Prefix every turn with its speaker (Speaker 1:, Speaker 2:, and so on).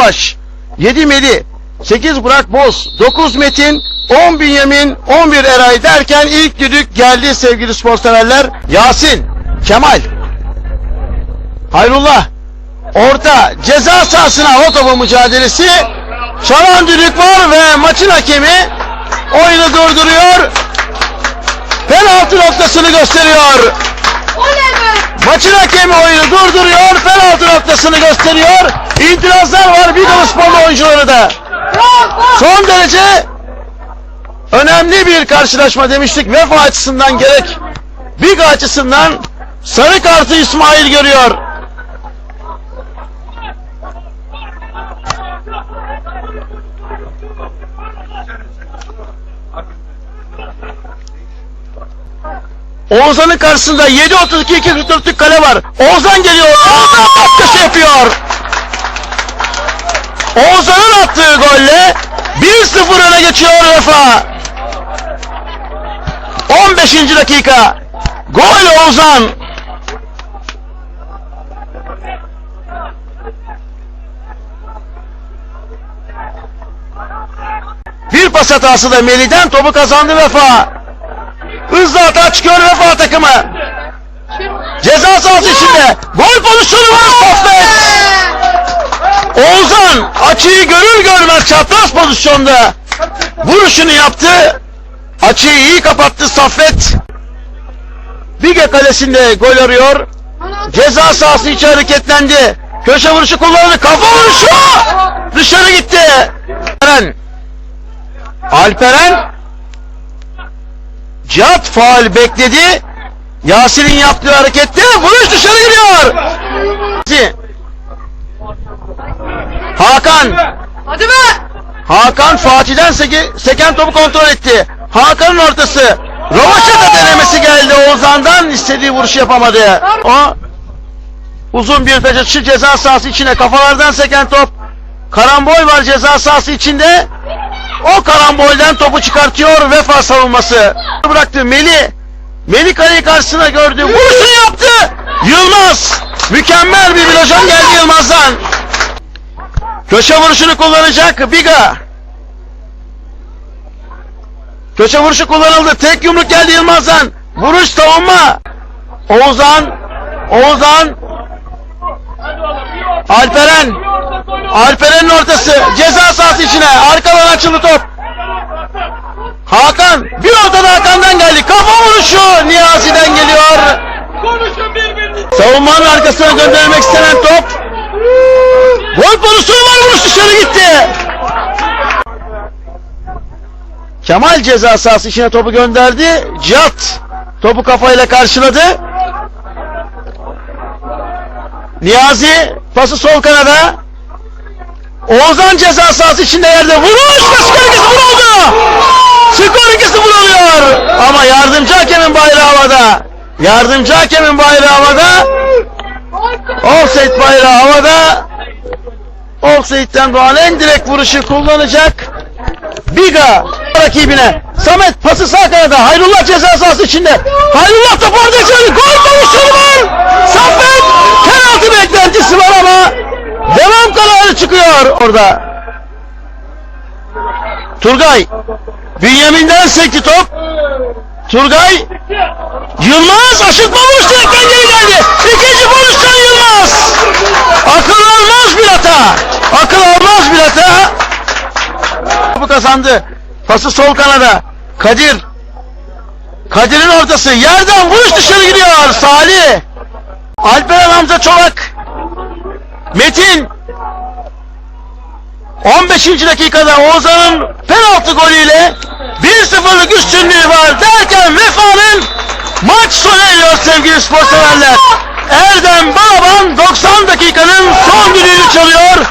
Speaker 1: Baş, 7 Meli, 8 Burak Boz, 9 Metin, 10 Bünyamin, 11 Eray derken ilk düdük geldi sevgili spor severler. Yasin, Kemal, Hayrullah, orta ceza sahasına o topu mücadelesi. Çalan düdük var ve maçın hakemi oyunu durduruyor. Penaltı noktasını gösteriyor. Maçın hakemi oyunu durduruyor. Penaltı noktasını gösteriyor. İtirazlar var Bigol Sporlu oyuncuları da. Son derece önemli bir karşılaşma demiştik. Vefa açısından gerek Big açısından sarı kartı İsmail görüyor. Oğuzhan'ın karşısında 7.32 2 44'lük kale var. Oğuzhan geliyor. Oğuzhan köşe yapıyor. Oğuzhan'ın attığı golle 1-0 öne geçiyor Vefa. 15. dakika. Gol Oğuzhan. Bir pas hatası da Melih'den topu kazandı Vefa. Hızlı hata çıkıyor Vefa takımı. Ceza sahası içinde. Gol pozisyonu var Saffet. Oğuzhan açıyı görür görmez çapraz pozisyonda vuruşunu yaptı. Açıyı iyi kapattı Saffet. Bige kalesinde gol arıyor. Ceza sahası içi hareketlendi. Köşe vuruşu kullandı. Kafa vuruşu! Dışarı gitti. Alperen. Alperen Cihat faal bekledi. Yasin'in yaptığı harekette vuruş dışarı gidiyor. Hakan.
Speaker 2: Hadi be!
Speaker 1: Hakan Fatih'den seke, seken topu kontrol etti. Hakan'ın ortası. Rovaşata denemesi geldi Oğuzhan'dan istediği vuruşu yapamadı. O uzun bir taşı ceza sahası içine kafalardan seken top. Karambol var ceza sahası içinde. O karambolden topu çıkartıyor vefa savunması. Bıraktı Meli. Meli kaleyi karşısına gördü. Vuruşunu yaptı. Yılmaz. Mükemmel bir vilajon geldi Yılmaz'dan. Köşe vuruşunu kullanacak Biga. Köşe vuruşu kullanıldı. Tek yumruk geldi Yılmaz'dan. Vuruş savunma. Oğuzhan. Oğuzhan. Alperen. Alperen'in ortası. Ceza sahası içine. Arkadan açıldı top. Hakan. Bir ortada Hakan'dan geldi. Kafa vuruşu. Niyazi'den geliyor. Savunmanın arkasına göndermek istenen top. Gol pozisyonu var vuruş dışarı gitti. Kemal ceza sahası içine topu gönderdi. Cihat topu kafayla karşıladı. Niyazi pası sol kanada. Oğuzhan ceza sahası içinde yerde vuruş ve skor 2-0 oldu. Skor 2-0 oluyor. Ama yardımcı hakemin bayrağı havada. Yardımcı hakemin bayrağı havada. Offside bayrağı havada. Offside'den doğan en direkt vuruşu kullanacak. Biga rakibine. Samet pası sağ kanada. Hayrullah ceza sahası içinde. Hayrullah topu orada içeri. Gol pozisyonu var. Samet penaltı beklentisi var ama devam çıkıyor orada. Turgay Bünyamin'den sekti top. Turgay Yılmaz aşırtma vuruş direkten geri geldi. İkinci vuruştan Yılmaz. Akıl almaz bir hata. Akıl almaz bir hata. Bu kazandı. Pası sol kanada. Kadir. Kadir'in ortası. Yerden vuruş dışarı gidiyor. Salih. Alperen Hamza Çolak. Metin. 15. dakikada Oğuzhan'ın penaltı golüyle 1-0'lık üstünlüğü var derken Vefa'nın maç sona eriyor sevgili spor severler. Erdem Balaban 90 dakikanın son düdüğünü çalıyor.